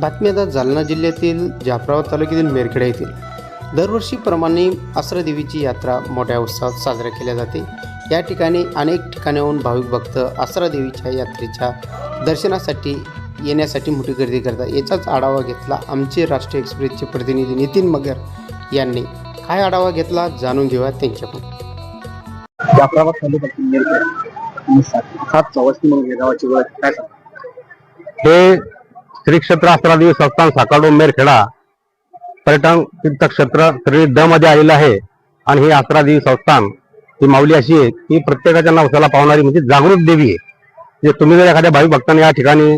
बातमी आता जालना जिल्ह्यातील जाफराबाद तालुक्यातील मेरखेडा येथील. दरवर्षीप्रमाणे आसरादेवीची यात्रा मोठ्या उत्साहात साजरा केल्या जाते. या ठिकाणी अनेक ठिकाणाहून भाविक भक्त आसरादेवीच्या यात्रेच्या दर्शनासाठी येण्यासाठी मोठी गर्दी करतात. याचाच आढावा घेतला आमचे राष्ट्रीय एक्सप्रेसचे प्रतिनिधी नितीन मगर यांनी. काय आढावा घेतला जाणून घेऊया त्यांच्याकडून. जाफराबाद तालुक्यातील सात सात चौवस्ती म्हणून या गावाची ओळख काय हे श्री क्षेत्र आसरादेवी संस्थान साकाडो मेरखेडा पर्यटन तीर्थक्षेत्र श्री द मध्ये आलेलं आहे. आणि ही आसरादेवी संस्थान ही माऊली अशी आहे की प्रत्येकाच्या नवसाला पावणारी म्हणजे जागृत देवी आहे. जे तुम्ही जर एखाद्या भाविक भक्तांनी या ठिकाणी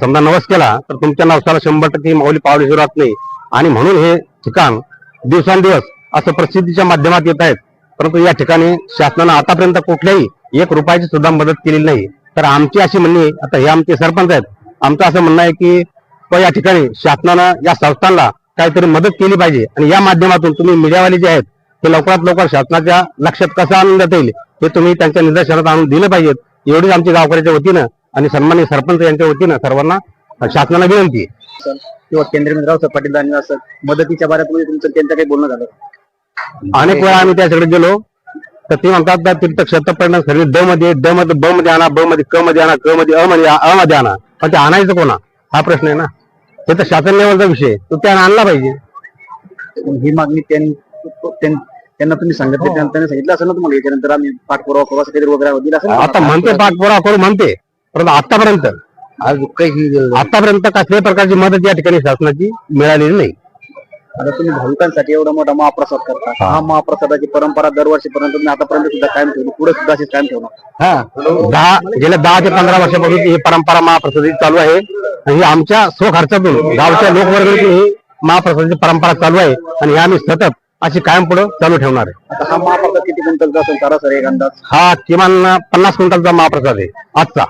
समजा नवस केला तर तुमच्या नवसाला शंभर टक्के माऊली पावली राहत नाही. आणि म्हणून हे ठिकाण दिवसांदिवस असं प्रसिद्धीच्या माध्यमात येत आहेत. परंतु या ठिकाणी शासनानं आतापर्यंत कुठल्याही एक रुपयाची सुद्धा मदत केलेली नाही. तर आमची अशी म्हणणी आता हे आमचे सरपंच आहेत आमचं असं म्हणणं आहे की या ठिकाणी शासनानं या संस्थांना काहीतरी मदत केली पाहिजे. आणि या माध्यमातून तुम्ही मीडियावाले जे आहेत ते लवकरात लवकर शासनाच्या लक्षात कसं आणून देता येईल हे तुम्ही त्यांच्या निदर्शनात आणून दिलं पाहिजेत. एवढीच आमची गावकऱ्याच्या वतीनं आणि सन्मानित सरपंच यांच्या वतीनं सर्वांना शासनाला विनंती किंवा केंद्रीय मंत्री रावसाहेब पाटील मदतीच्या बाऱ्यात म्हणजे तुमचं त्यांचं काही बोलणं झालं? अनेक वेळा आम्ही त्याच्याकडे गेलो. तर ते म्हणतात तीर्थक्षेत्र पर्यटन सर्व ड मध्ये ड मध्ये ब मध्ये आणा ब मध्ये क मध्ये आणा क मध्ये अ मध्ये अ मध्ये आणा. पण ते आणायचं कोणा? हा प्रश्न आहे ना. ते तर शासन लेवलचा विषय. तो त्यानं आणला पाहिजे. ही मागणी त्यां- त्यां- त्यांना तुम्ही सांगितलं त्यांना त्यांनी सांगितलं असं ना तुम्हाला याच्यानंतर आम्ही पाठपुरावा करू असं काहीतरी वगैरे दिला असं आता म्हणते पाठपुरावा करू म्हणते. परंतु आतापर्यंत आज काही आतापर्यंत कसल्याही प्रकारची मदत या ठिकाणी शासनाची मिळालेली नाही. आता तुम्ही भाविकांसाठी एवढा मोठा महाप्रसाद करता. हा. महाप्रसादाची परंपरा दरवर्षीपर्यंत तुम्ही आतापर्यंत सुद्धा कायम ठेवली. पुढे सुद्धा अशीच कायम ठेवणार. दहा गेल्या दहा ते पंधरा वर्षापासून ही परंपरा महाप्रसादाची चालू आहे. आणि ही आमच्या स्वखर्चातून गावच्या लोकवर्गातून ही महाप्रसादाची परंपरा चालू आहे. आणि ही आम्ही सतत अशी कायम पुढे चालू ठेवणार आहे. आता हा महाप्रसाद किती क्विंटलचा असेल? सरासरी एक अंदाज. हा किमान पन्नास क्विंटलचा महाप्रसाद आहे. आजचा.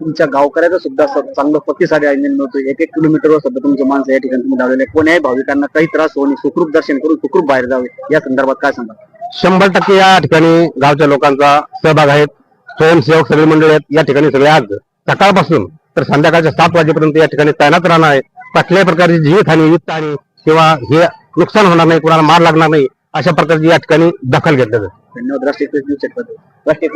तुमच्या गावकऱ्याचा सुद्धा चांगलं प्रतिसाद मिळतो एक एक किलोमीटरवर सुद्धा तुमचे माणसं या ठिकाणी तुम्ही लावलेले कोण्याही भाविकांना काही त्रास होणे सुखरूप दर्शन करून सुखरूप बाहेर जावे. या संदर्भात काय सांगा शंभर टक्के या ठिकाणी गावच्या लोकांचा सहभाग आहे स्वयंसेवक सगळी मंडळी आहेत. या ठिकाणी सगळे आज सकाळपासून तर संध्याकाळच्या सात वाजेपर्यंत या ठिकाणी तैनात राहणार आहे कुठल्याही प्रकारची जीवितहानी वित्तहानी किंवा हे नुकसान होणार नाही कुणाला मार लागणार नाही अशा प्रकारची या ठिकाणी दखल घेतली जाते धन्यवाद. राष्ट्रीय राष्ट्रीय